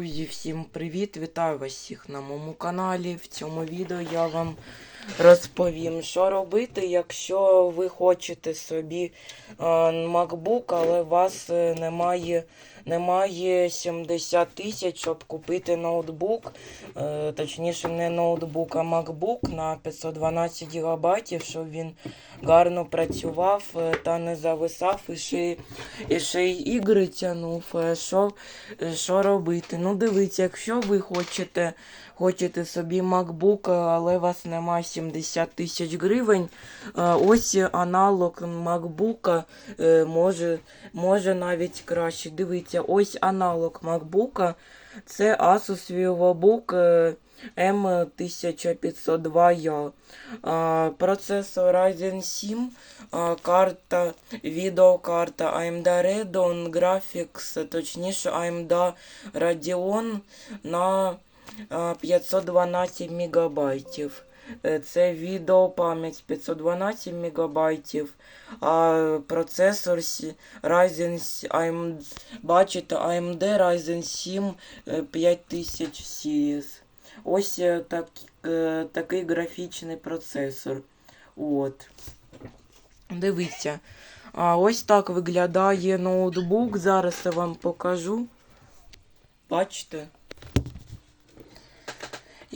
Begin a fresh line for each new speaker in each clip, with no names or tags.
Друзі, всім привіт! Вітаю вас всіх на моєму каналі. В цьому відео я вам розповім, що робити, якщо ви хочете собі е, MacBook, але у вас е, немає, немає 70 тисяч, щоб купити ноутбук. Е, точніше, не ноутбук, а MacBook на 512 ГБ, щоб він гарно працював та не зависав і ще, і ще й ігри тягнув. Е, Що, що робити? Ну, дивіться, якщо ви хочете, хочете собі MacBook, але у вас немає 70 тисяч гривень, е, ось аналог MacBook е, може, може навіть краще. Дивіться, ось аналог MacBook. Це Asus VivoBook е, M1502A. Процесор Ryzen 7, а, карта, відеокарта AMD Radeon Graphics, точніше AMD Radeon на 512 МБ. Це відеопам'ять 512 МБ, а процесор Ryzen AMD, бачите, AMD Ryzen 7 е, 5000 Series. Ось е, так, е, такий графічний процесор. От. Дивіться. А ось так виглядає ноутбук. Зараз я вам покажу. Бачите?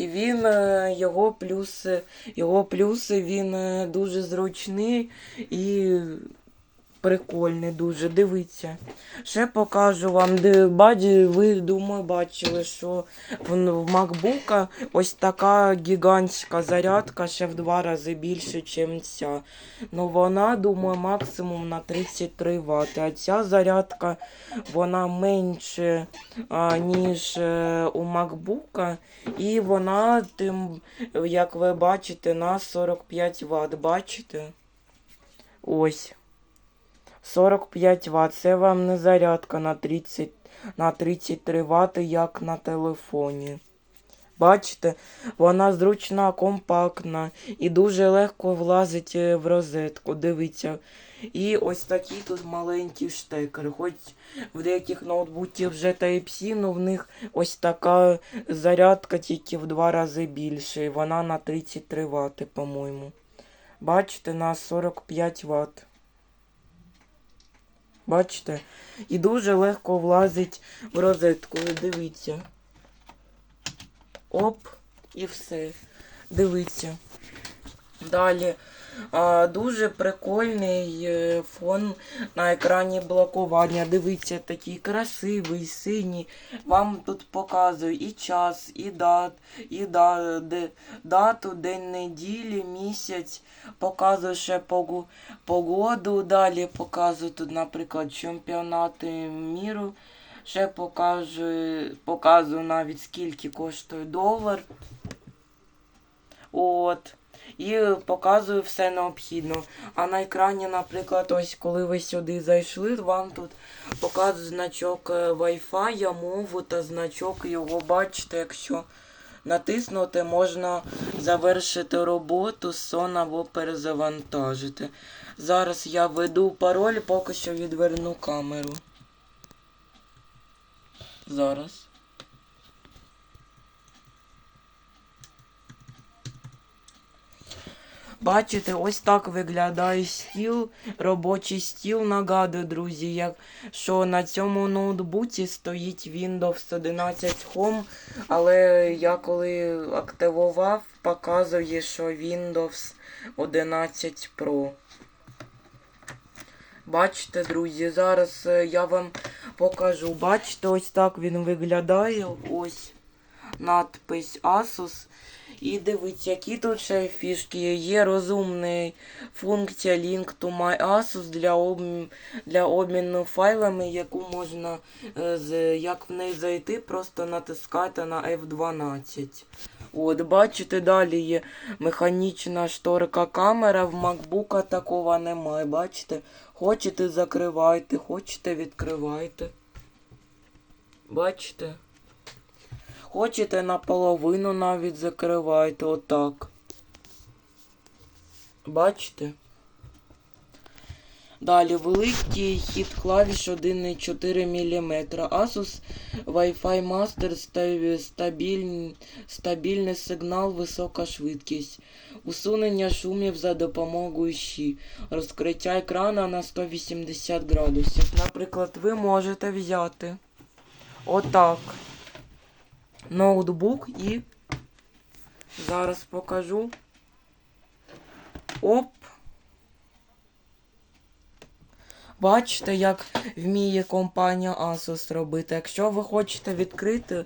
І він, е, його плюси, його плюси, він е, дуже зручний. І прикольний дуже. Дивіться. Ще покажу вам, ви думаю, бачили, що в, в MacBook ось така гігантська зарядка ще в два рази більше, ніж ця. Ну вона, думаю, максимум на 33 Вт. А ця зарядка вона менше, а, ніж е, у MacBook. І вона тим, як ви бачите, на 45 Вт. Бачите? Ось. 45 Вт. Це вам не зарядка на 30, на 33 Вт, як на телефоні. Бачите, вона зручна, компактна і дуже легко влазить е, в розетку. Дивіться. І ось такі тут маленькі штекери. Хоч в деяких ноутбуків вже Type-C, ну в них ось така зарядка тільки в два рази більше. Вона на 33 Вт, по-моєму. Бачите, на 45 Вт. Бачите? І дуже легко влазить в розетку. Дивіться. Оп, і все. Дивіться. Далі. Дуже прикольний е, фон на екрані блокування. Дивіться, такий красивий, синій. Вам тут показую і час, і дат, і дату, день неділі, місяць. Показую ще погоду. Далі показую тут, наприклад, чемпіонати міру. Ще покажу, показую навіть скільки коштує долар. От. І показую все необхідно. А на екрані, наприклад, ось коли ви сюди зайшли, вам тут показує значок е, Wi-Fi, мову та значок його бачите, якщо натиснути, можна завершити роботу, сон або перезавантажити. Зараз я введу пароль, поки що відверну камеру. Зараз. Бачите, ось так виглядає стіл, робочий стіл. Нагадую, друзі, як, що на цьому ноутбуці стоїть Windows 11 Home, але я коли активував, показує, що Windows 11 Pro. Бачите, друзі, зараз е, я вам покажу. Бачите, ось так він виглядає. Ось надпись Asus. І дивіться, які тут ще фішки. Є розумна функція Link to My Asus для, об... для обміну файлами, яку можна, е, як в неї зайти, просто натискати на F12. От, бачите, далі є механічна шторка камера, в MacBook такого немає. Бачите? Хочете закривайте, хочете відкривайте. Бачите? Хочете наполовину навіть закривайте отак. Бачите? Далі великий хід клавіш 1,4 мм. Asus Wi-Fi Master стабіль... стабільний сигнал, висока швидкість. Усунення шумів за допомогою щі. Розкриття екрана на 180 градусів. Наприклад, ви можете взяти отак ноутбук і зараз покажу. Оп. Бачите, як вміє компанія Asus робити. Якщо ви хочете відкрити,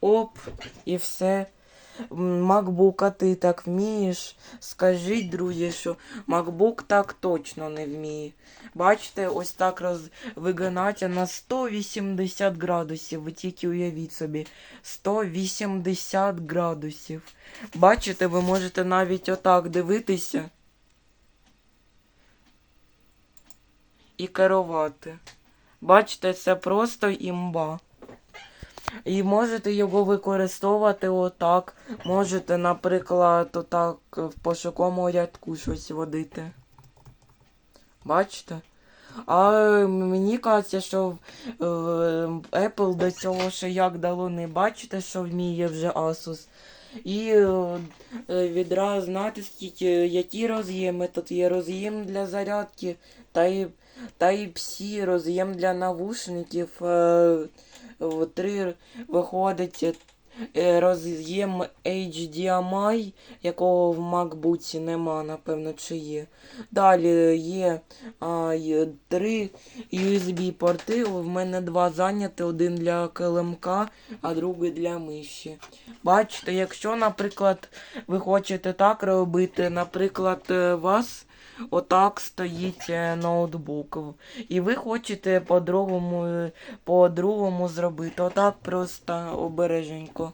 оп, і все. М, MacBook, а ти так вмієш? Скажіть, друзі, що MacBook так точно не вміє. Бачите, ось так роз... вигинати на 180 градусів. Ви тільки уявіть собі. 180 градусів. Бачите, ви можете навіть отак дивитися. і керувати. Бачите, це просто імба. І можете його використовувати отак. Можете, наприклад, отак в пошуковому рядку щось водити. Бачите? А мені кажеться, що е, Apple до цього ще як дало не бачите, що вміє вже Asus. І е, е, відразу знаєте, скільки, які роз'єми. Тут є роз'єм для зарядки, Type, Type-C, роз'єм для навушників. Е, в три виходить е, роз'єм HDMI, якого в MacBook нема, напевно, чи є. Далі є а, три USB-порти. В мене два зайняті, один для килимка, а другий для миші. Бачите, якщо, наприклад, ви хочете так робити, наприклад, е, вас отак стоїть е, ноутбук, і ви хочете по-другому, е, по-другому зробити. Отак просто обереженько.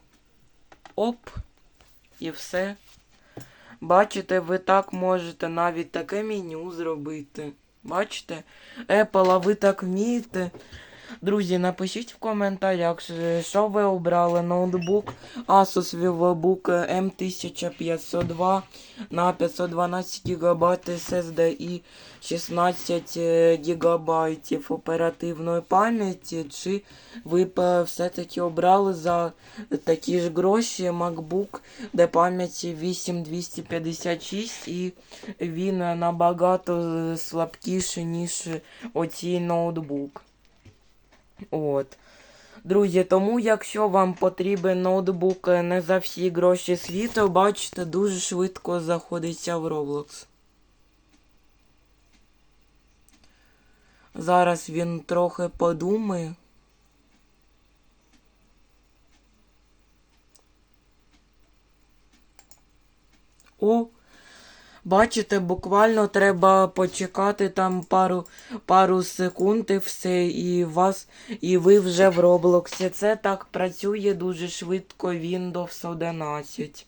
Оп, і все. Бачите, ви так можете навіть таке меню зробити. Бачите? Apple, а ви так вмієте. Друзі, напишіть в коментарях, що ви обрали ноутбук Asus VivoBook M1502 на 512 ГБ SSD і 16 ГБ оперативної пам'яті, чи ви б все-таки обрали за такі ж гроші MacBook, де пам'яті 8256 і він набагато слабкіший, ніж оцій ноутбук. От. Друзі, тому якщо вам потрібен ноутбук не за всі гроші світу, бачите, дуже швидко заходиться в Roblox. Зараз він трохи подумає. О! Бачите, буквально треба почекати там пару пару секунд і все, і вас, і ви вже в Роблоксі. Це так працює дуже швидко Windows 11.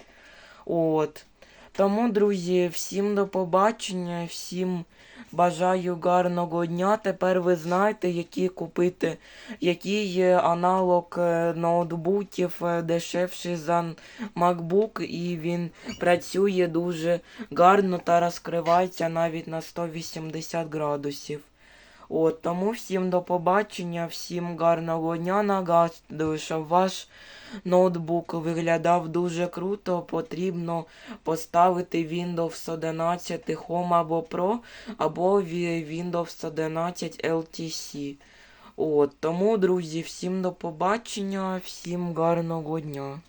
От. Тому, друзі, всім до побачення, всім бажаю гарного дня. Тепер ви знаєте, які купити, який аналог е, ноутбуків е, дешевший за MacBook, і він працює дуже гарно та розкривається навіть на 180 градусів. От, тому всім до побачення, всім гарного дня. Нагадую, що ваш ноутбук виглядав дуже круто. Потрібно поставити Windows 11 Home або Pro, або Windows 11 LTC. От, тому, друзі, всім до побачення, всім гарного дня.